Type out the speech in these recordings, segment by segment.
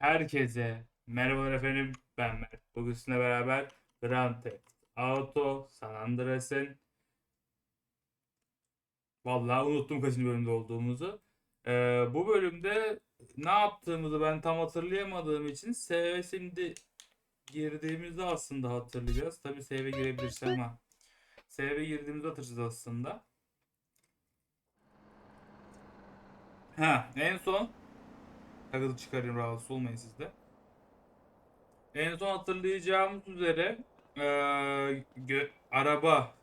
Herkese merhaba efendim ben Mert. Bugün sizinle beraber Grand Theft Auto San Andreas'ın Vallahi unuttum kaçıncı bölümde olduğumuzu. Ee, bu bölümde ne yaptığımızı ben tam hatırlayamadığım için save şimdi girdiğimizde aslında hatırlayacağız. Tabii save'e girebilirsem ama save'e girdiğimizde hatırlayacağız aslında. Ha, en son Takılı çıkarayım rahatsız olmayın siz de. En son hatırlayacağımız üzere gö- araba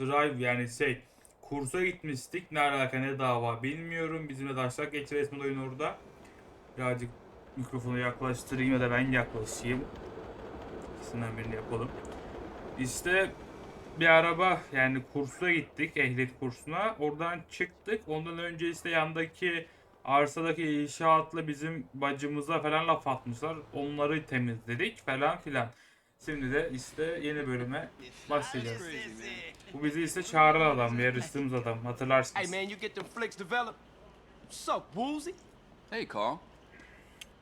drive yani şey kursa gitmiştik. Ne alaka ne dava bilmiyorum. Bizimle taşlak geçti resmen oyun orada. Birazcık mikrofonu yaklaştırayım ya da ben yaklaşayım. İkisinden birini yapalım. İşte bir araba yani kursa gittik ehliyet kursuna. Oradan çıktık. Ondan önce işte yandaki arsadaki inşaatla bizim bacımıza falan laf atmışlar. Onları temizledik falan filan. Şimdi de işte yeni bölüme başlayacağız. Bu bizi işte çağıran adam, yarıştığımız adam. Hey Hatırlarsınız. man, you get them flicks developed? What's up, Woozy? Hey, Carl.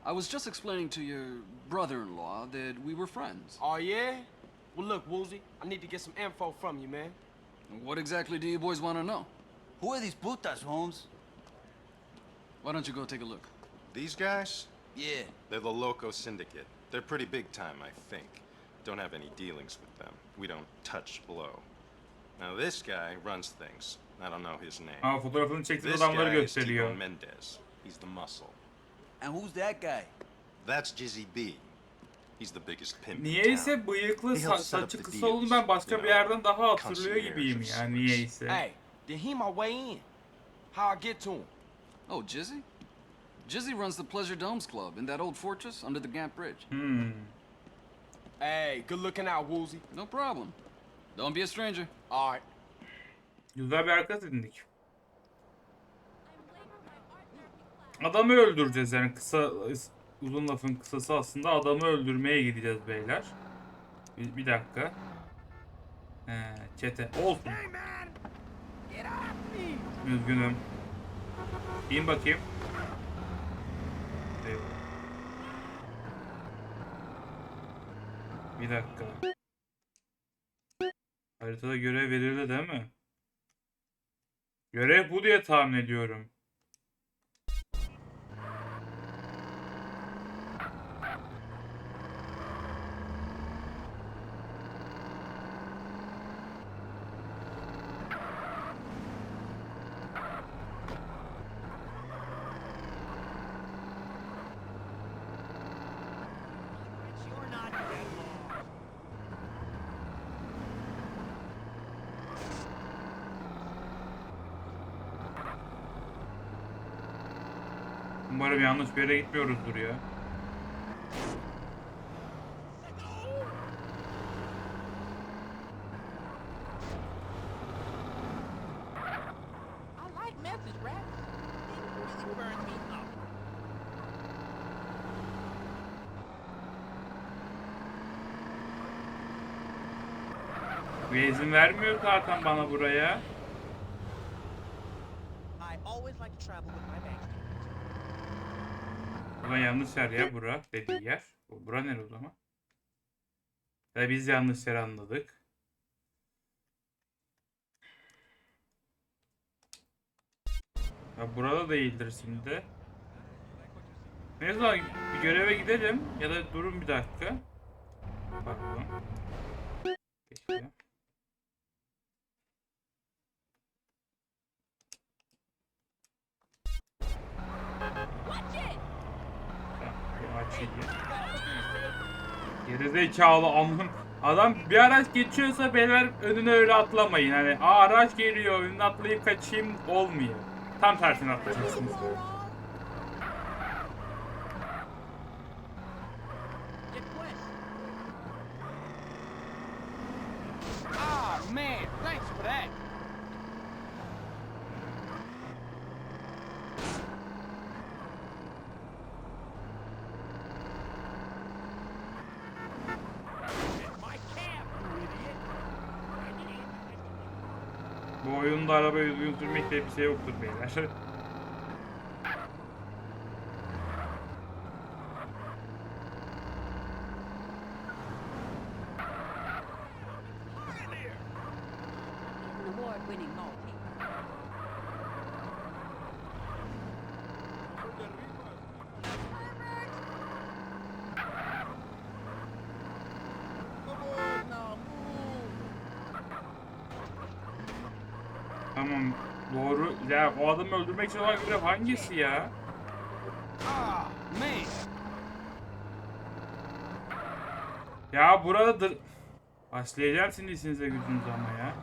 I was just explaining to your brother-in-law that we were friends. Oh yeah? Well look, Woozy, I need to get some info from you, man. What exactly do you boys want to know? Who are these putas, Holmes? Why don't you go take a look? These guys? Yeah. They're the Loco Syndicate. They're pretty big time, I think. Don't have any dealings with them. We don't touch blow. Now this guy runs things. I don't know his name. Ama fotoğrafını çektiği This adamları guy is gösteriyor. Mendez. He's the muscle. And who's that guy? That's Jizzy B. He's the biggest pimp in Niyeyse town. bıyıklı He sa- saçı the kısa olduğunu ben başka you bir know, yerden daha hatırlıyor gibiyim yani niyeyse. Hey, then he my way in. How I get to him? Oh, Jizzy? Jizzy runs the Pleasure Domes Club in that old fortress under the Gant Bridge. Hmm. Hey, good looking out, Woozy. No problem. Don't be a stranger. All right. Güzel bir arkadaş edindik. Adamı öldüreceğiz yani kısa uzun lafın kısası aslında adamı öldürmeye gideceğiz beyler. Bir, bir dakika. He, çete olsun. Üzgünüm. İn bakayım. Bir dakika. Haritada görev verildi değil mi? Görev bu diye tahmin ediyorum. Umarım yanlış bir yere gitmiyoruzdur ya. Bu izin vermiyor zaten bana buraya. I always like to travel with my Bura yanlış yer ya bura dediği yer. Bu- Bura nere o zaman? Ya biz yanlış yer anladık. Ya burada değildir şimdi. Neyse bir göreve gidelim ya da durun bir dakika. Pardon. Gerizekalı amın. Adam bir araç geçiyorsa beyler önüne öyle atlamayın. Hani araç geliyor önüne atlayıp kaçayım olmuyor. Tam tersine atlayacaksınız. Your quest. Ah man, thanks for that. My cab, you idiot. Bu oyunda arabayı düzgün sürmek diye bir şey yoktur beyler. winning more people. Come on now, move. Tamam doğru. Ya o adamı öldürmek için olan görev hangisi ya? Ya buradır. Başlayacağım şimdi işinize gücünüze ama ya.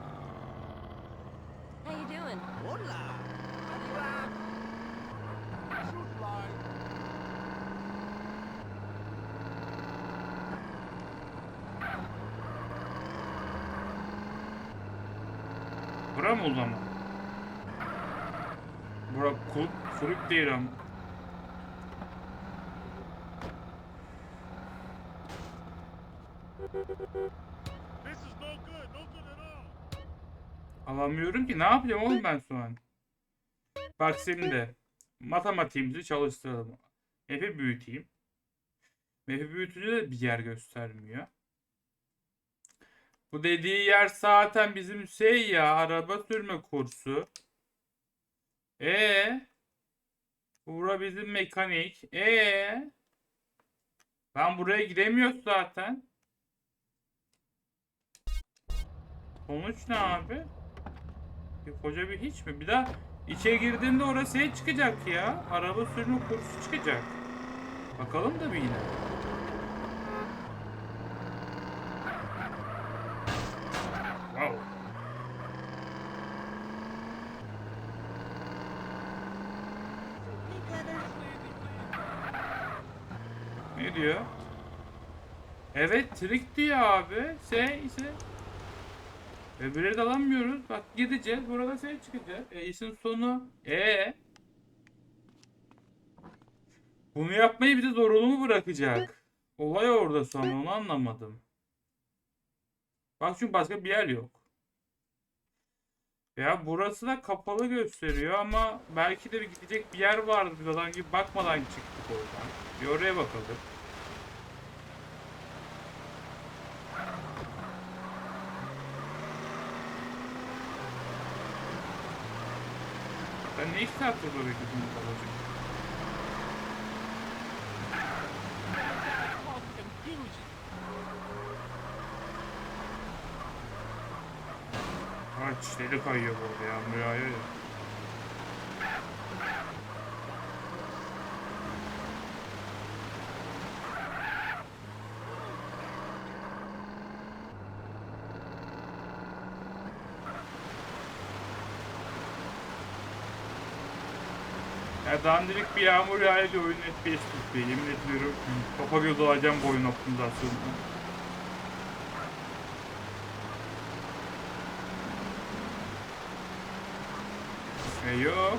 Bura mı o zaman? Bura kulüp, kulüp değil ama. Alamıyorum ki ne yapacağım oğlum ben şu an? Bak şimdi matematiğimizi çalıştıralım. Map'i büyüteyim. Map'i büyütünce de bir yer göstermiyor. Bu dediği yer zaten bizim şey ya araba sürme kursu. E Bura bizim mekanik. E Ben buraya gidemiyoruz zaten. Sonuç ne abi? Bir koca bir hiç mi? Bir daha içe girdiğinde orası şey çıkacak ya. Araba sürme kursu çıkacak. Bakalım da bir yine. Wow. Ne diyor? Trik diyor abi. Şey ise Öbürleri de alamıyoruz. Bak gideceğiz. Burada şey çıkacak. E sonu. E Bunu yapmayı bize zorunlu mu bırakacak? Olay orada sonra onu anlamadım. Bak çünkü başka bir yer yok. Ya burası da kapalı gösteriyor ama belki de bir gidecek bir yer vardı. Biz adam gibi bakmadan çıktık oradan. Bir oraya bakalım. Ben ne iki saattir burada bekledim bu confusion. Ha çişleri kayıyor bu ya. Mürayı ya. Ya dandirik bir yağmur yağıyor diye oyun FPS tutuyor. Yemin ediyorum kafa göz alacağım bu oyun optimizasyonunu. E yok.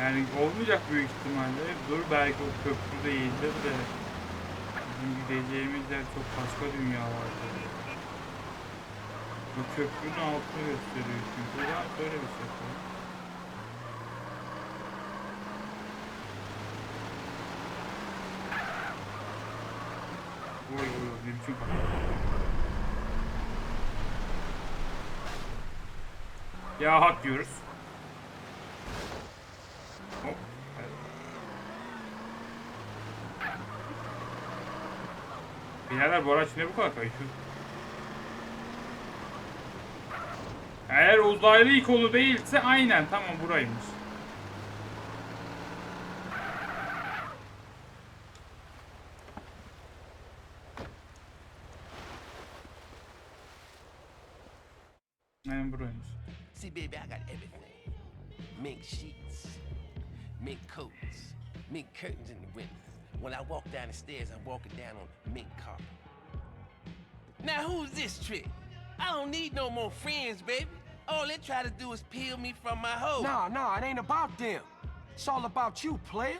Yani olmayacak büyük ihtimalle. Dur belki o köprü değildir de. Bizim gideceğimiz yer çok başka dünyalarda. Bu köprünün altını gösteriyor çünkü. Daha böyle bir şey Ya hak diyoruz. Birader bu araç ne bu kadar kayıyor? Eğer uzaylı ikonu değilse aynen tamam buraymış. Trick? I don't need no more friends, baby. All they try to do is peel me from my hoe. Nah, nah, it ain't about them. It's all about you, player.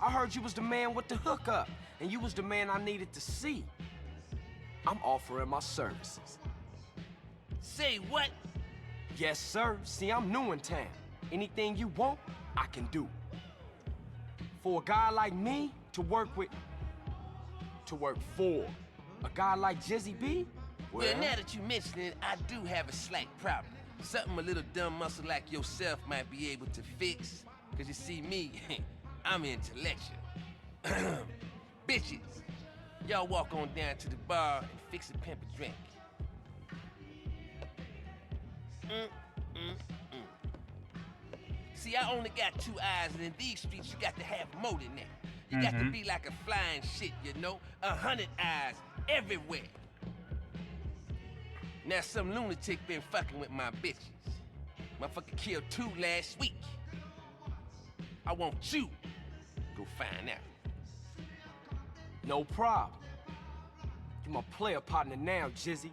I heard you was the man with the hookup, and you was the man I needed to see. I'm offering my services. Say what? Yes, sir. See, I'm new in town. Anything you want, I can do. For a guy like me to work with, to work for, a guy like Jizzy B, Well, now that you mention it, I do have a slight problem. Something a little dumb muscle like yourself might be able to fix. Cause you see me, I'm intellectual. Bitches, y'all walk on down to the bar and fix a pimp a drink. Mm, mm, mm. See, I only got two eyes, and in these streets, you got to have more than that. You got to Mhm. be like a flying shit, you know? A hundred eyes everywhere. Now some lunatic been fucking with my bitches. Motherfucker killed two last week. I want you go find out. No problem. You my player partner now, Jizzy.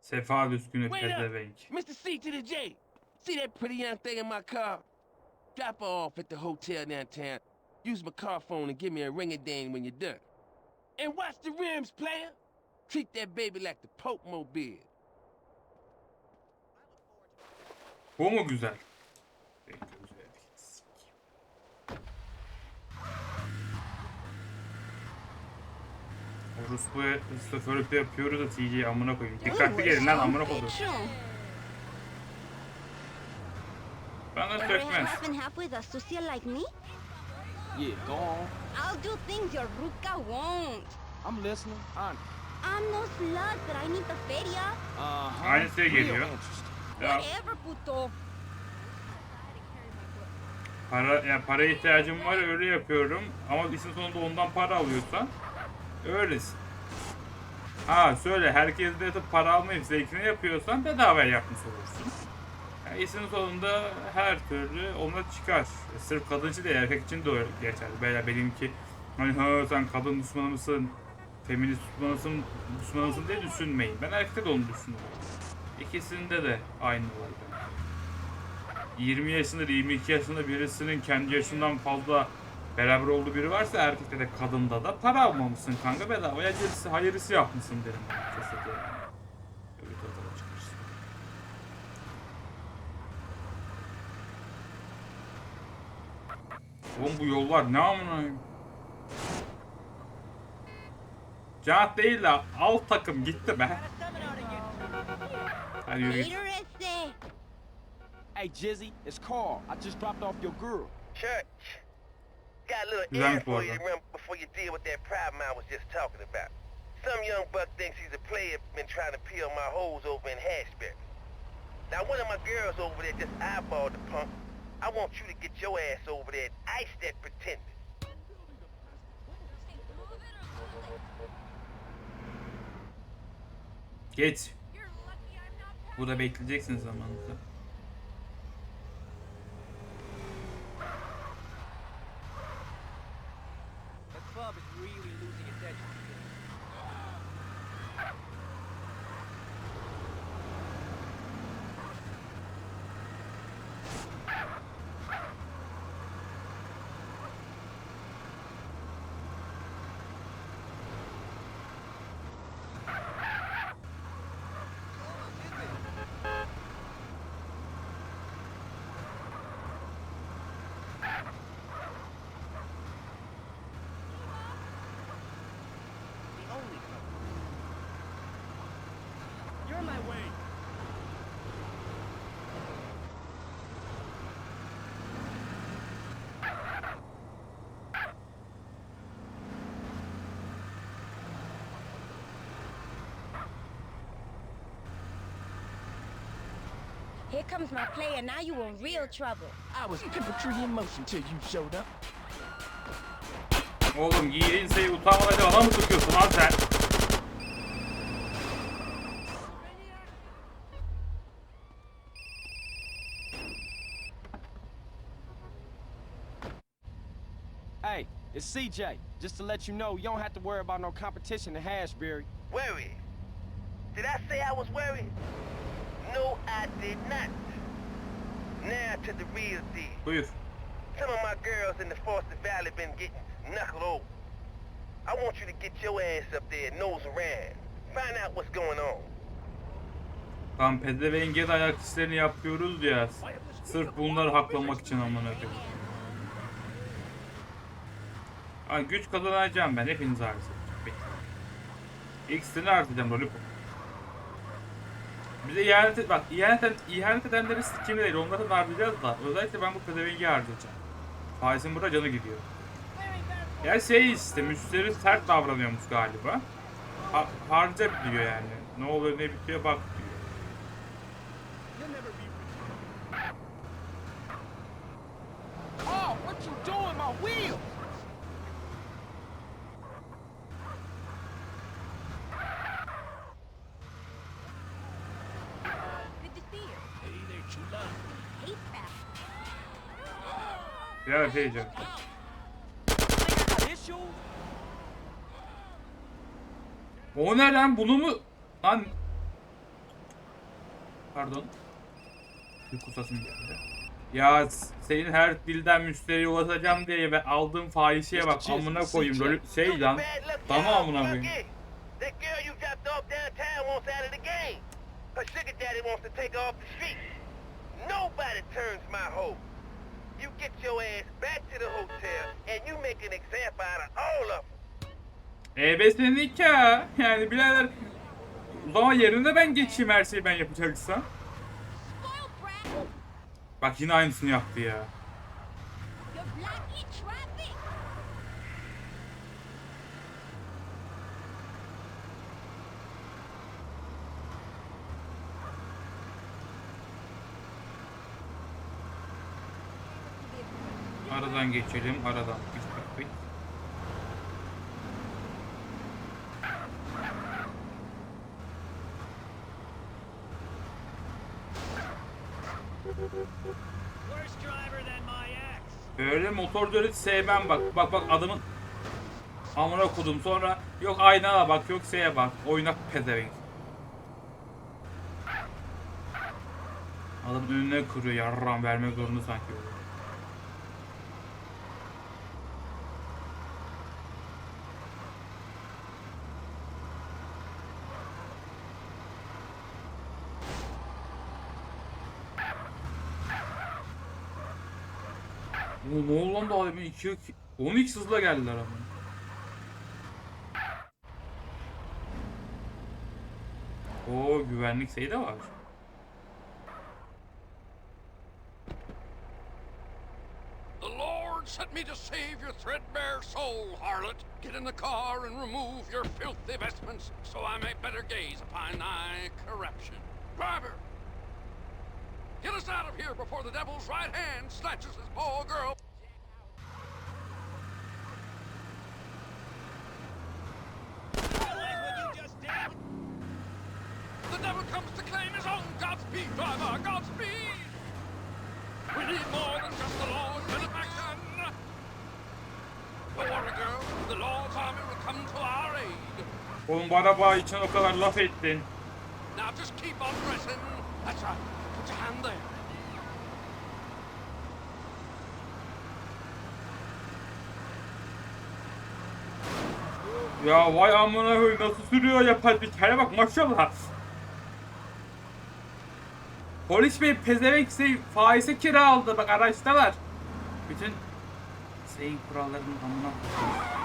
Sefa düşkünü Wait up! pezevenk. Mr. C to the J. See that pretty young thing in my car? Drop her off at the hotel downtown. Use my car phone and give me a ring a ding when you're done. And watch the rims, player. Treat that baby like the Pope Mobile. Bu mu güzel? Peki, güzel. Orospu şoförlük de yapıyoruz da TC amına koyayım. Dikkatli gelin lan amına koyayım. Bana Ever Yeah, go on. I'll do things your ruca won't. I'm listening. Honest. I'm no slut, but I need the feria. Uh-huh. Aynı şey geliyor. Ya Whatever, puto. para ya para ihtiyacım var öyle yapıyorum ama işin sonunda ondan para alıyorsan öylesin. Ha söyle herkes de yatıp para almayıp zevkini yapıyorsan bedava yapmış olursun. Yani işin sonunda her türlü ona çıkar. Sırf kadın için değil erkek için de öyle geçer. Böyle benimki hani ha sen kadın düşmanı mısın? Feminist düşmanı mısın, düşmanı mısın diye düşünmeyin. Ben erkekte de onu düşünüyorum. İkisinde de aynı olay bence. 20 yaşında 22 yaşında birisinin kendi yaşından fazla beraber olduğu biri varsa erkekte de kadında da para almamışsın kanka bedavaya hayırlısı yapmışsın derim ben Oğlum bu yollar ne amına koyayım? Cahat değil de alt takım gitti be. Hadi yürü git. Hey, Jizzy, it's Carl. I just dropped off your girl. Church. Got a little Güzelmiş for you arada. remember before you deal with that problem I was just talking about. Some young buck thinks he's a player, been trying to peel my hoes over in Hashberry. Now one of my girls over there just eyeballed the punk. I want you to get your ass over there and ice that pretender. Geç. Burada bekleyeceksin zamanınızı. Here comes my player. Now you in real trouble. I was pimpetry in motion till you showed up. Oğlum yiğidin sayı utanmadan bana mı tutuyorsun lan sen? Hey, it's CJ. Just to let you know, you don't have to worry about no competition in Hashberry. Worried? Did I say I was worried? No, I did not. Now to the real deal. Buyur. Some of my girls in the Foster Valley been getting knuckled over. I want you to get your ass up there nose around. Find out what's going on. Tam pezevenge de ayak işlerini yapıyoruz ya. Sırf bunları haklamak için amına koyayım. Ha, güç kazanacağım ben. Edeceğim. Bekleyin. X'ini harcayacağım Lollipop. Bize ihanet et, bak ihanet, et, ihanet edenleri sikimi değil onları harcayacağız da özellikle ben bu pezevengi harcayacağım. Faizin burada canı gidiyor. Ya şey işte müşteri sert davranıyormuş galiba. Ha, harca diyor yani. Ne oluyor ne bitiyor bak diyor. Oh, what you doing, my wheels? Good to see you. Hey there, chula. Hate that. Ya. Issues? O ne lan bunu mu? Lan. Pardon. Bir kusasım geldi. Ya senin her dilden müşteriye ulaşacağım diye ve aldığım fahişeye bak amına koyayım böyle şey lan. Dana amına koyayım. That girl you dropped off downtown wants out of the game. Her sugar daddy wants to take her off the street. Nobody turns my hoe. You get your ass back to the hotel and you make an example out of all of them. EBS'nin nikah. Yani birader o zaman yerine ben geçeyim her şeyi ben yapacaksam. Bak yine aynısını yaptı ya. Than my ex. Böyle motorcu hiç sevmem bak. Bak bak adamın amına kodum sonra yok aynana bak yok şeye bak. Oynak pezevenk. Adamın önüne kırıyor yarram vermek zorunda sanki. O ne oldu lan da abi 2 12 hızla geldiler ama. O güvenlik şeyi de var. The Lord sent me to save your threadbare soul, harlot. Get in the car and remove your filthy vestments, so I may better gaze upon thy corruption. Driver! Get us out of here before the devil's right hand snatches this poor girl. Bu araba için o kadar laf ettin. Ya vay amına koyayım nasıl sürüyor yapay zekaya bak maşallah. Polis bey pezevenk faize kira aldı bak araçtalar. Bütün şeyin kurallarının amına koyayım.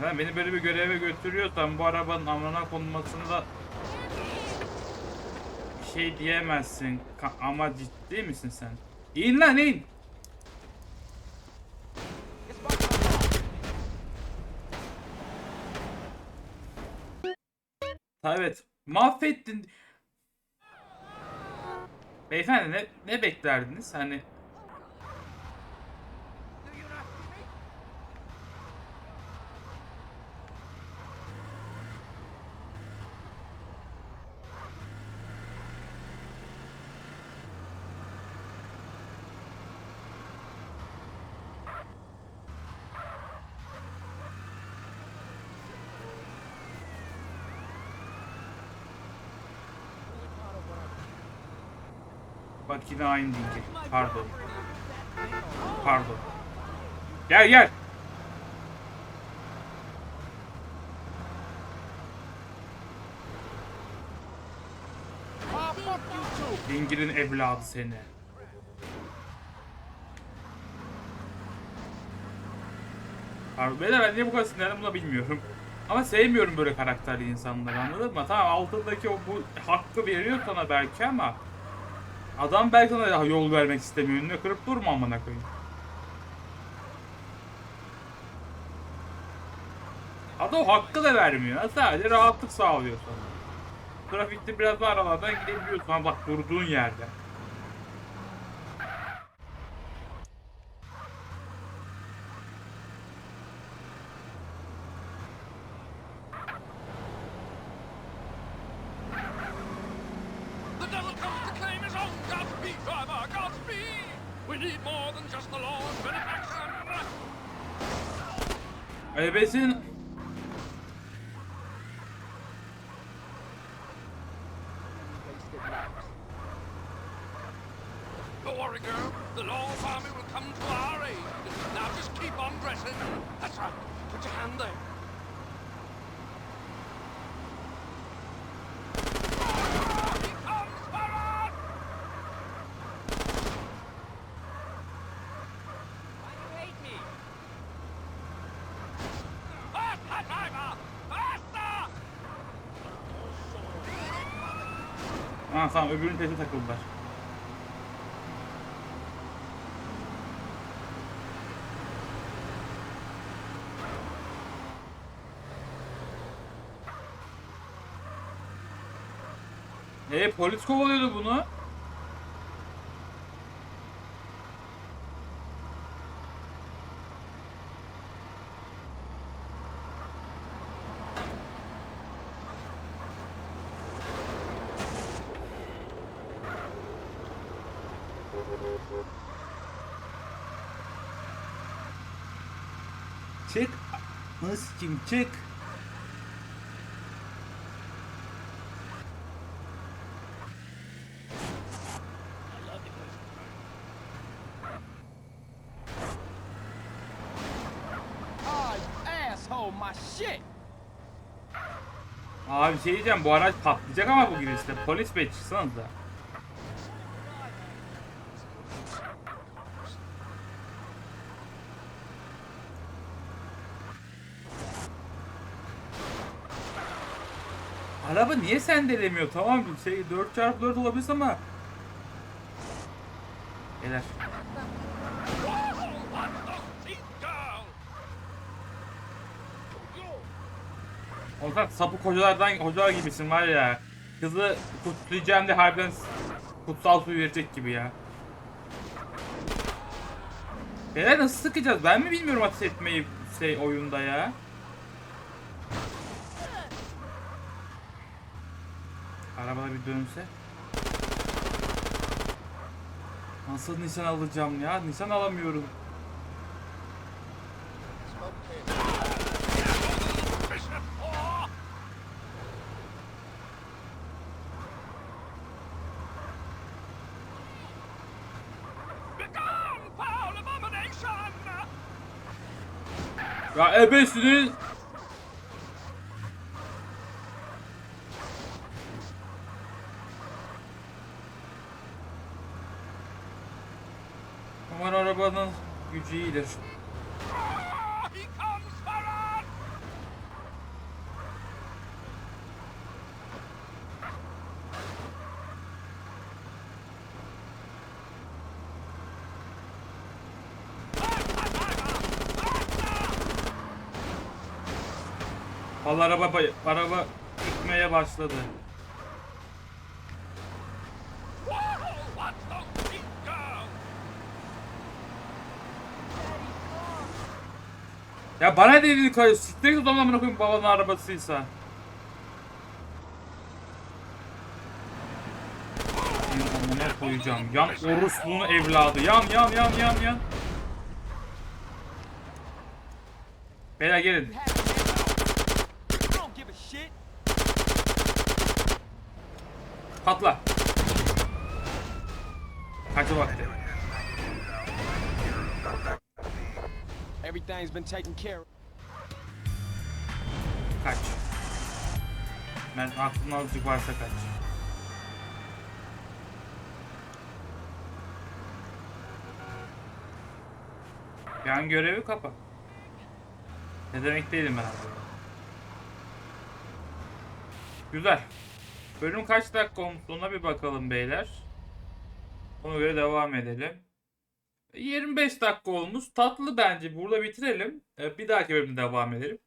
Ha, beni böyle bir göreve götürüyorsan bu arabanın amına konmasını şey diyemezsin. Ka- ama ciddi misin sen? İn lan in. Evet. Mahvettin. Beyefendi ne, ne beklerdiniz? Hani Onunki de aynı değil ki. Pardon. Pardon. Gel gel. Dingil'in evladı seni. Harbi beyler ben niye bu kadar sinirlendim bunu bilmiyorum. Ama sevmiyorum böyle karakterli insanları anladın mı? Tamam altındaki o bu hakkı veriyor sana belki ama adam belki sana yol vermek istemiyor. Önüne kırıp durma amına koyayım. Adam hakkı da vermiyor. Sadece rahatlık sağlıyor sana. Trafikte biraz daha aralardan gidebiliyorsun bak durduğun yerde. We need more than just the Lord's benediction. Ebesin Don't worry, girl. The Lord's army will come to our aid. Now just keep on dressing. That's right. Put your hand there. He comes, Farad! Faster, driver! Faster! Ha tamam öbürünün testi takıldılar. E polis kovalıyordu bunu. Çık. Kim çık. Abi şey diyeceğim bu araç patlayacak ama bu girişte. Polis bey çıksanıza. Araba niye sendelemiyor? Tamam şey 4x4 olabilir ama Beyler? Ozan sapık hocalardan hocalar gibisin var ya. Kızı kutlayacağım de harbiden kutsal suyu verecek gibi ya. Beyler nasıl sıkacağız? Ben mi bilmiyorum ateş etmeyi şey oyunda ya? Arabada bir dönse. Nasıl nişan alacağım ya? Nişan alamıyorum. Ya ebesinin Aman arabanın gücü iyidir. Vallahi araba araba gitmeye başladı. Whoa, what the seat girl? Ya bana dedi koy siktir git oğlum amına koyayım babanın arabasıysa. Amına koyacağım. Yan orospunun evladı. Yan yan yan yan yan. Beyler gelin. Patla. Kaçı vakti. Everything's been taken care of. Kaç. Ben aklımda azıcık varsa kaç. Yan görevi kapa. Ne demek değilim ben abi. Güzel. Bölüm kaç dakika olmuş ona bir bakalım beyler. Ona göre devam edelim. 25 dakika olmuş. Tatlı bence. Burada bitirelim. Ee, Bir dahaki bölümde devam edelim.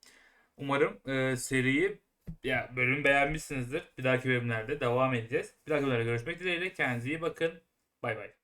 Umarım e, seriyi ya bölüm beğenmişsinizdir. Bir dahaki bölümlerde devam edeceğiz. Bir dahaki bölümde görüşmek dileğiyle. Kendinize iyi bakın. Bay bay.